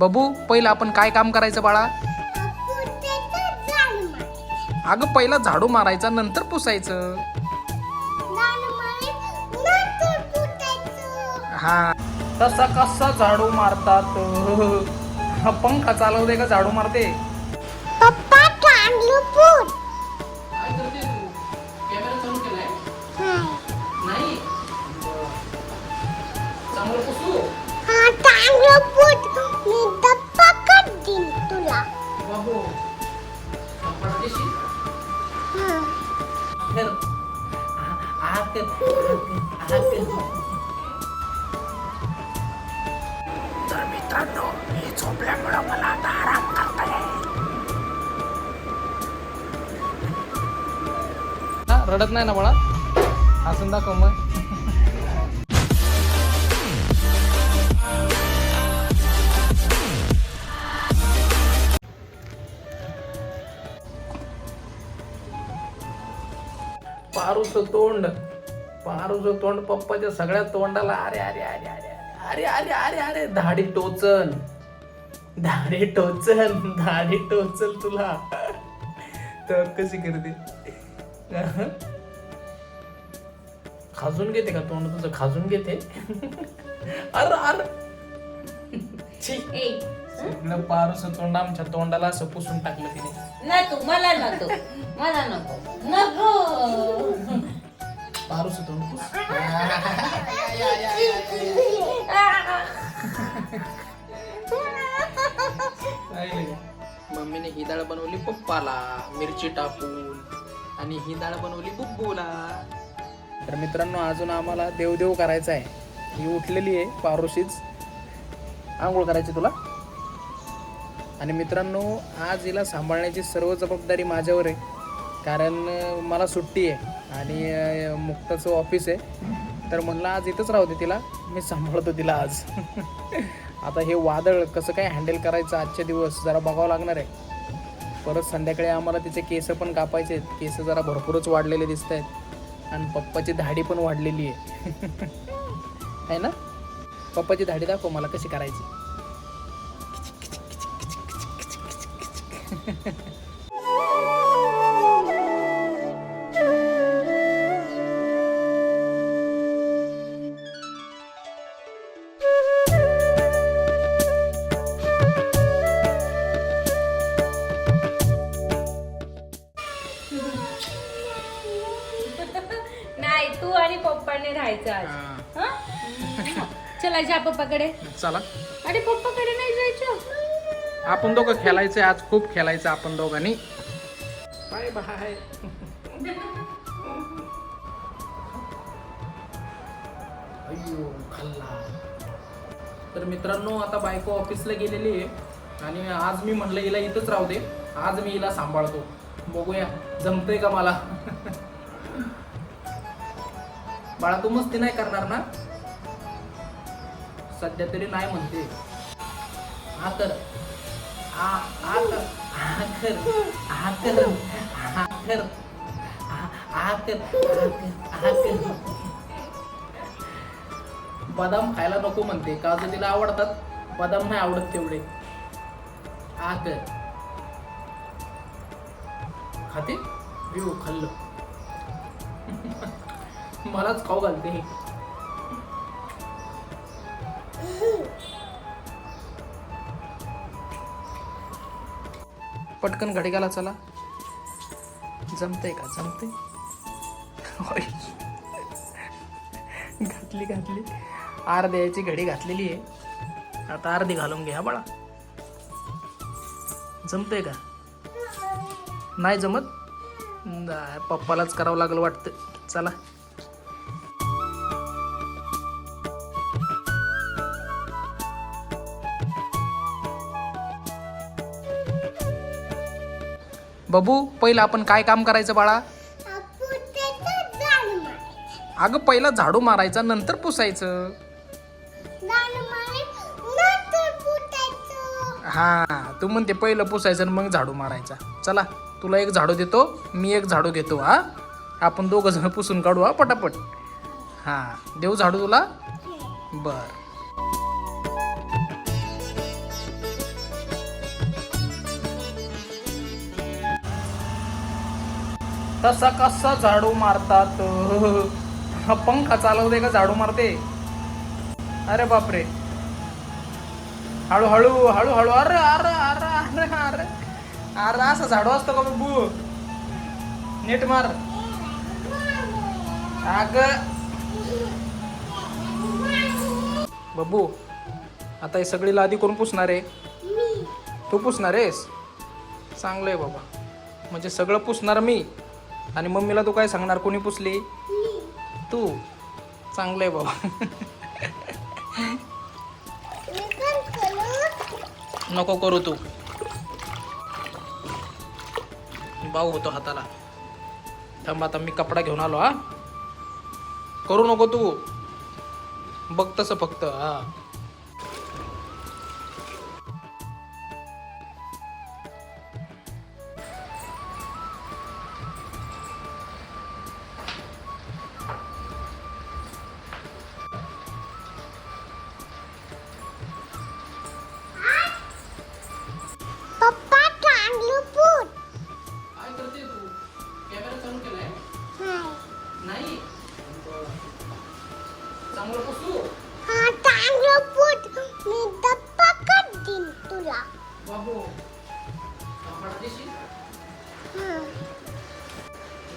बबू पहिलं आपण काय काम करायचं बाळा? अगं पहिला झाडू मारायचा नंतर पुसायचं. हा. तसा कसा झाडू मारतात. हा पंखा चालवते का? झाडू मारते. पप्पा तांदूळ फूट काय करते तू? कॅमेरा चालू केलाय? नाही? मी देईन तुला. बाबू हा. तर मित्रांनो मी झोपल्यामुळं मला आता आराम करता येईल. रडत नाही ना बाळा? हसून दाखव मग. पारूचं तोंड पारूचं तोंड पप्पाच्या सगळ्या तोंडाला अरे अरे अरे अरे अरे अरे अरे अरे धाडी टोचन धाडी टोचन धाडी टोचल तुला. तर कशी करते? खाजून घेते का तोंड तुझं? खाजून घेते. अर अर. पारूचं तोंड आमच्या तोंडाला असं पुसून टाकलं तिने. नको मला नको. मला नको. नको. पारूचं तोंड पुस. मम्मीने ही डाळ बनवली पप्पाला मिरची टाकून. आणि ही डाळ बनवली बुब्बूला. तर मित्रांनो अजून आम्हाला देवदेव करायचा आहे. ही उठलेली आहे पारोशीच. आंघोळ करायची तुला? आणि मित्रांनो आज हिला सांभाळण्याची सर्व जबाबदारी माझ्यावर आहे. कारण मला सुट्टी आहे आणि मुक्ताचं ऑफिस आहे. तर म्हणलं आज इथंच राहते तिला. मी सांभाळतो तिला आज. आता हे वादळ कसं काय हँडल करायचं आजचे दिवस जरा बघावं लागणार आहे. परत संध्याकाळी आम्हाला तिचे केस पण कापायचे आहेत. केस जरा भरपूरच वाढलेले दिसत आहेत. आणि पप्पाची धाडी पण वाढलेली आहे. आहे ना? पप्पाची धाडी दाखव मला कशी करायची. नाही तू आणि पप्पाने राहायचं आज. हं? चला जा पप्पाकडे. चला. अरे जायचं आपण दोघं खेळायचंय आज खूप खेळायचं आपण दोघांनी. Bye bye. तर मित्रांनो आता बायको ऑफिसला गेलेली आहे. आणि आज मी म्हणलं हिला इथंच राहू दे. आज मी हिला सांभाळतो. बघूया जमतंय का मला? बाळा तू मस्ती नाही करणार ना? सध्या तरी नाही म्हणते. हा तर बदाम खायला नको म्हणते काजू तिला आवडतात बदाम नाही आवडत तेवढे आकर खाते खाल्लं मलाच खाऊ घालते हे पटकन घडी घाला चला. जमतंय का? जमतंय? घातली घातली. अर्ध्याची घडी घातलेली आहे. आता अर्धी घालून घ्या बाळा. जमतंय का? नाही जमत? पप्पालाच करावं लागलं वाटतं. चला. बबू पहिलं आपण काय काम करायचं बाळा? अगं पहिला झाडू मारायचा नंतर पुसायचं. हा तू म्हणते पहिलं पुसायचं आणि मग झाडू मारायचा. चला तुला एक झाडू देतो मी एक झाडू घेतो हा? आपण दोघं जण पुसून काढू हा पटापट. हा देऊ झाडू तुला? बर. तसा कसा झाडू मारतात? हा पंखा चालवते का झाडू मारते? अरे बापरे. हळूहळू हळूहळू अरे अरे अरे अरे अरे. अरे असा झाडू असतो का बाबू? नीट मार. अग. बाबू आता हे सगळी लादी कोण पुसणार आहे? तू पुसणार आहेस? चांगलं आहे बाबा. म्हणजे सगळं पुसणार मी. आणि मम्मीला तू काय सांगणार? कोणी पुसली? तू. चांगलं आहे बाबा. नको करू तू. भाऊ होतो हाताला. थांब आता मी कपडा घेऊन आलो हा. करू नको तू. बघ तसं फक्त हा.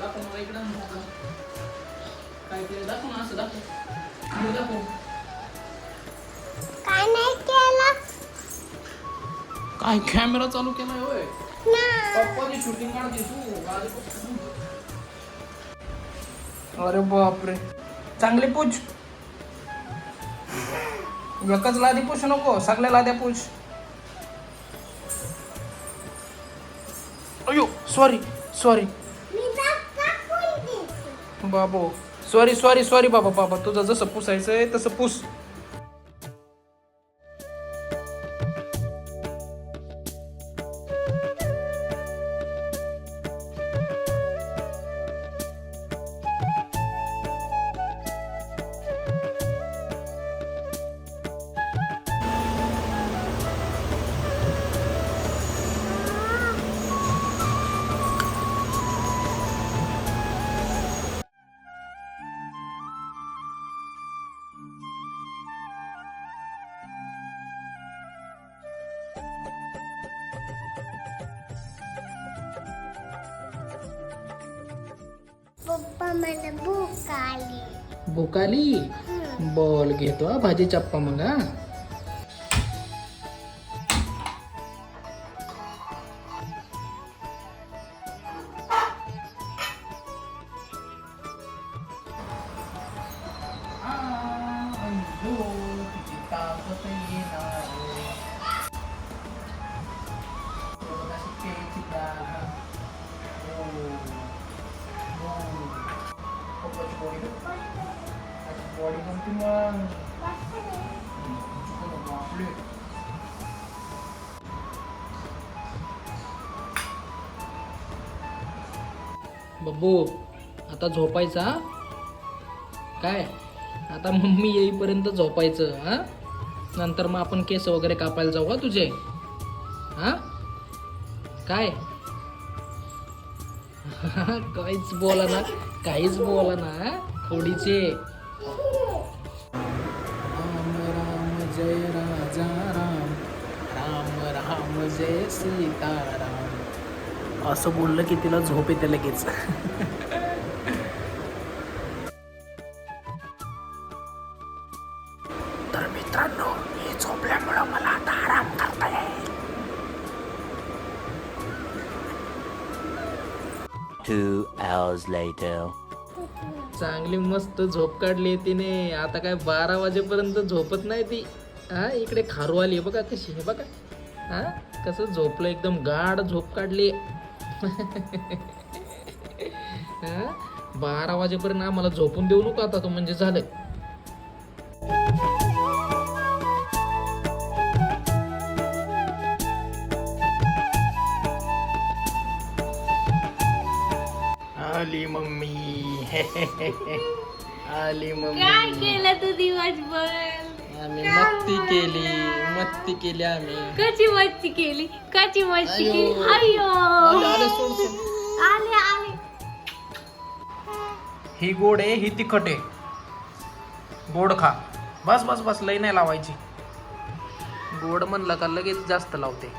दाखव मला इकडं मोकळं. काय केलं? दाखव ना असं दाखव. इकडे दाखव. काय नाही केलं. काय कॅमेरा चालू केलाय होय? ना पप्पाची शूटिंग काढते तू. अरे बापरे. चांगली पूछ. एकच लादी पूछ नको सगळ्या लाद्या पूछ. अयो सॉरी सॉरी बाबू सॉरी सॉरी सॉरी बाबा बाबा तुझं जसं पुसायचंय तसं पुस. मला भूक आली. भुकाली हं. बोल घेतो हा भाजी चप्पा मग हा. बॉडी बब्बू आता झोपायचा काय? आता मम्मी येईपर्यंत झोपायचं हा? नंतर मग आपण केस वगैरे कापायला जाऊ का तुझे? हा? काय? काहीच बोला ना काहीच बोला ना थोडीचे. जय सीताराम असं बोललं की तिला झोप येते लगेच. तर मित्रांनो हे झोपल्यामुळं मला आता आराम करता येईल. Two hours later. चांगली मस्त झोप काढली तिने. आता काय बारा वाजेपर्यंत झोपत नाही ती. हा इकडे खारू आली बघा कशी हे बघा. हा? कसं झोपलं एकदम गाढ झोप काढली. हा? बारा वाजेपर्यंत आम्हाला झोपून देऊ नको आता तो म्हणजे झालं. आली मम्मी. आली काय मम्मी केलं तू दिवसभर? आम्ही मस्ती केली. मस्ती केली आम्ही. कशी मस्ती केली? कशी मस्ती अयो. केली? अयो. आले, आले, सोड, सोड. आले आले. ही गोड आहे ही तिखट आहे. गोड खा. बस बस बस लई नाही लावायची. गोड म्हणलं का लगेच जास्त लावते.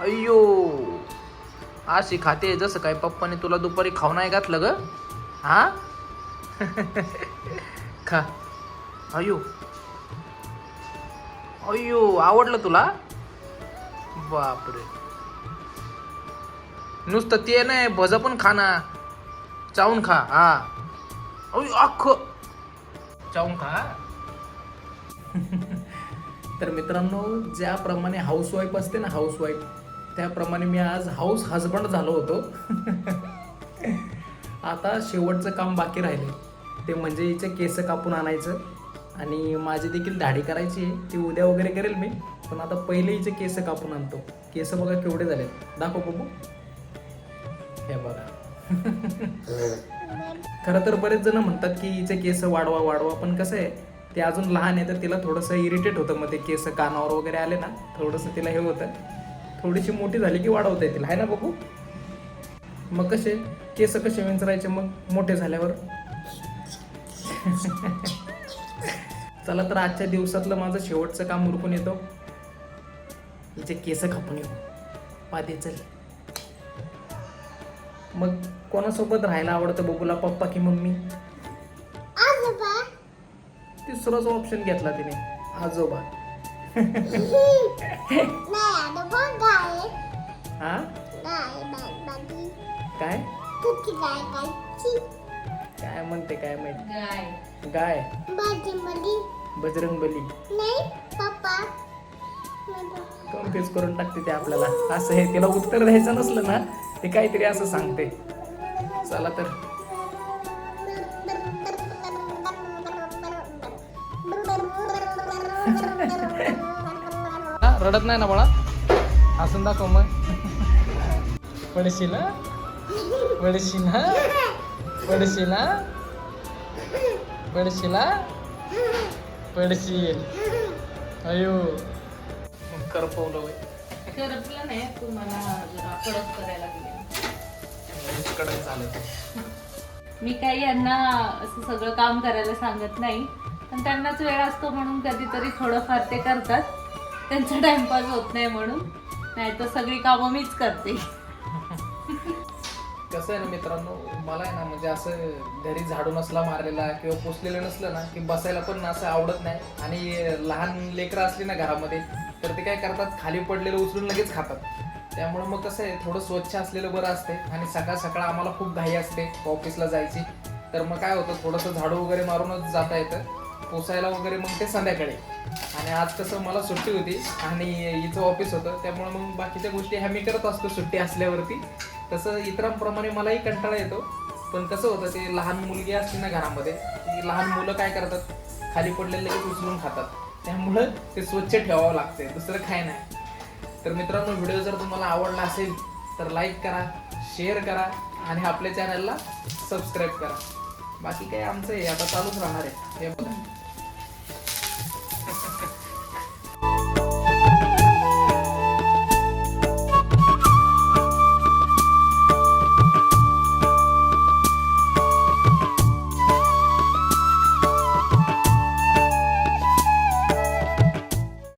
अय्यो अशी खाते जसं काय पप्पाने तुला दुपारी खाऊ नाही घातलं ग? हा? खा. अय्यो अय्यो आवडलं तुला? बापरे. नुसतं ते नाही भज पण खा ना. चावून खा हा. अयो अख्ख. चावून खा. तर मित्रांनो ज्याप्रमाणे हाऊसवाईफ असते ना हाऊसवाईफ त्याप्रमाणे मी आज हाऊस हजबंड झालो होतो. आता शेवटचं काम बाकी राहिले. ते म्हणजे हिचे केस कापून आणायचं. आणि माझी देखील दाढी करायची आहे. ती उद्या वगैरे करेल मी. पण आता पहिले हिचे केस कापून आणतो. केस बघा केवढे झाले दाखव बघू हे बघा. खरं तर बरेच जण म्हणतात की हिचे केस वाढवा वाढवा. पण कसं आहे ते अजून लहान आहे तर तिला थोडंसं इरिटेट होतं. मग ते केस कानावर वगैरे आले ना थोडंसं तिला हे होतं. थोडीशी मोठी झाली की वाढवता येतील. आहे ना बघू मग कसे? केस कसे विंचरायचे मग? मोठे झाल्यावर? चला तर आजच्या दिवसातलं माझं शेवटचं काम उरकून येतो. हिचे केस कापून येऊ. पादे चल. मग कोणासोबत राहायला आवडतं बघूला पप्पा की मम्मी? आजोबा. तिसराच ऑप्शन घेतला तिने. आजोबा. हा? काय? काय म्हणते काय माहीत? गाय. गाय. भाजीमध्ये बजरंग बली नाही पप्पा. कन्फ्युज करून टाकते ते आपल्याला. असं हे तिला उत्तर द्यायचं नसलं ना ते काहीतरी असं सांगते. चला तर. हा, रडत नाही ना बाळा? हसून दाखव मग. पडशील हं? पडशील ना पडशील ना पडशील हा? पडशील. अयो. करपवलं वय करपलं नाही तुम्हाला जरा कडक करायला लागले. कडक झालं मी काही यांना असं सगळं काम करायला सांगत नाही. पण त्यांनाच वेळ असतो म्हणून कधीतरी थोडंफार ते करतात. त्यांचा टाइमपास होत नाही म्हणून. नाही तर सगळी कामं मीच करते. कसं आहे ना मित्रांनो मला आहे ना म्हणजे असं घरी झाडू नसला मारलेला किंवा पुसलेलं नसलं ना की बसायला पण असं आवडत नाही. आणि लहान लेकरं असली ना घरामध्ये तर ते काय करतात खाली पडलेलं उचलून लगेच खातात. त्यामुळे मग कसं आहे थोडं स्वच्छ असलेलं बरं असते. आणि सकाळ सकाळ आम्हाला खूप घाई असते ऑफिसला जायची. तर मग काय होतं थोडंसं झाडू वगैरे मारूनच जाता येतं. पुसायला वगैरे मग ते संध्याकाळी. आणि आज कसं मला सुट्टी होती आणि हिचं ऑफिस होतं त्यामुळे मग बाकीच्या गोष्टी ह्या मी करत असतो सुट्टी असल्यावरती. तसं इतरांप्रमाणे मलाही कंटाळा येतो. पण कसं होतं ते लहान मुलगी असते ना घरामध्ये ती लहान मुलं काय करतात खाली पडलेले लगेच उचलून खातात. त्यामुळं ते स्वच्छ ठेवावं लागते दुसरं काय नाही. तर मित्रांनो व्हिडिओ जर तुम्हाला आवडला असेल तर लाईक करा शेअर करा आणि आपल्या चॅनलला सबस्क्राईब करा. बाकी काय आमचं हे आता चालूच राहणार आहे. हे बघा.